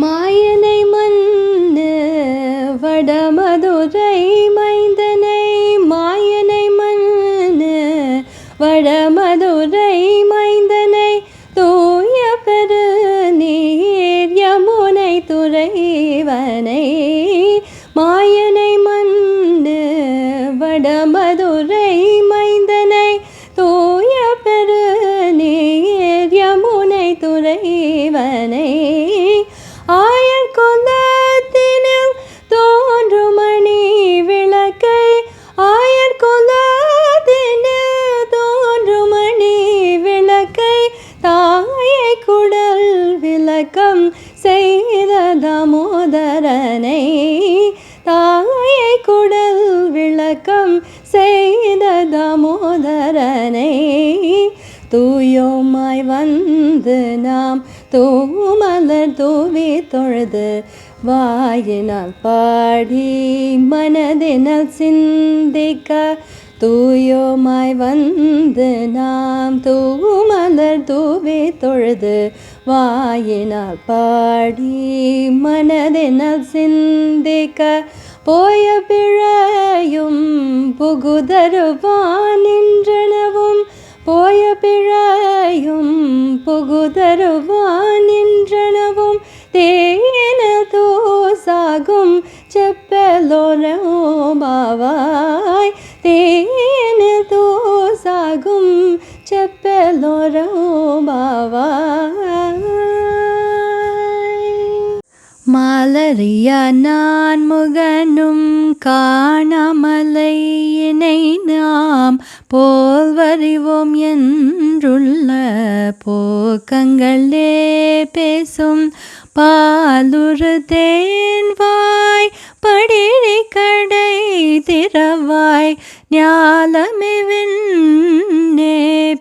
மாயனை மன்னு வடமதுரை மைந்தனை மாயனை மன்னு வடமதுரை மைந்தனை தூய பெரு நீர் யமுனை துறைவனை மாயனை மன்னு வடமதுரை மைந்தனை தூய பெரு நீர் யமுனை துறைவனை தாமோதரனை தாயை குடல் விளக்கம் செய்த தாமோதரனை தூயோமாய் வந்து நாம் தூமலர் தூவி தொழுது வாயினால் பாடி மனதினால் சிந்திக்க தூயோமாய் வந்து நாம் தூமலர் தூவி தொழுது வாயினால் பாடி மனதினால் சிந்திக்க போய பிழையும் புகுதருவான் நின்றனவும் போய பிழையும் புகுதருவான் நின்றனவும் தேன தோசாகும் செப்பலோரோ பாவாய் தே மாலறிய நான் முகனும் காணாமலை இணை நாம் போல் வறிவோம் என்றுள்ள போக்கங்களே பேசும் பாலுரு தேன்வாய் படிரி கடை திறவாய் ஞாலமிவின்னே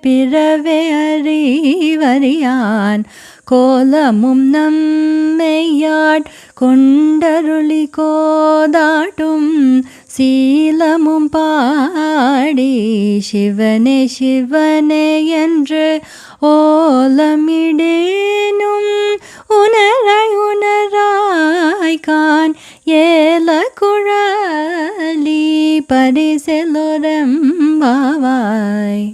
பிறவே அறிவறியான் கோலமும் நம்மையாட் கொண்டருளி கோதாட்டும் சீலமும் பாடி சிவனே சிவனே என்று ஓலமிடேனும் உணராய் உணராய் கான் ஏல குழலி பரிசெலோரம் பாவாய்